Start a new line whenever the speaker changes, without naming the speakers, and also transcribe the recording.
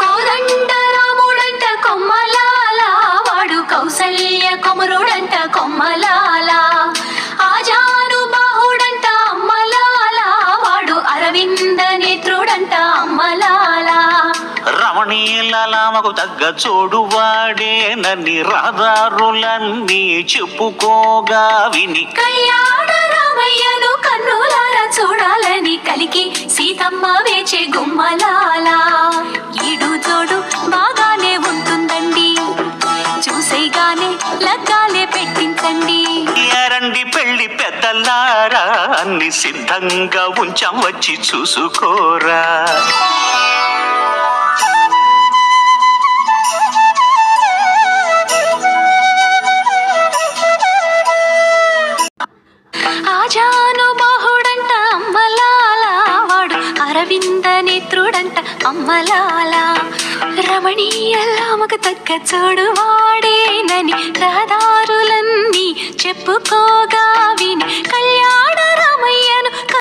కోదండ రాముడంట కొమ్మలాల వాడు కౌసల్య కొమరుడంట కొమ్మలాల. ఆజాను బాహుడంట అమ్మలాల వాడు అరవింద నేత్రుడంట అమ్మలాల.
రమణీలలామకు తగ్గ చోడు వాడేనని రహదారులన్నీ చెప్పుకోగా విని.
కళ్యాణ రామయ్యను పెట్టించండి
ఎరండి పెళ్ళి పెద్దలారా అన్ని సిద్ధంగా ఉంచాం వచ్చి చూసుకోరా.
వాడు. అరవింద నేత్రుడంట అమ్మలాల. రమణీయలామకు తగ్గ చోడు వాడేనని రహదారులన్నీ చెప్పుకోగా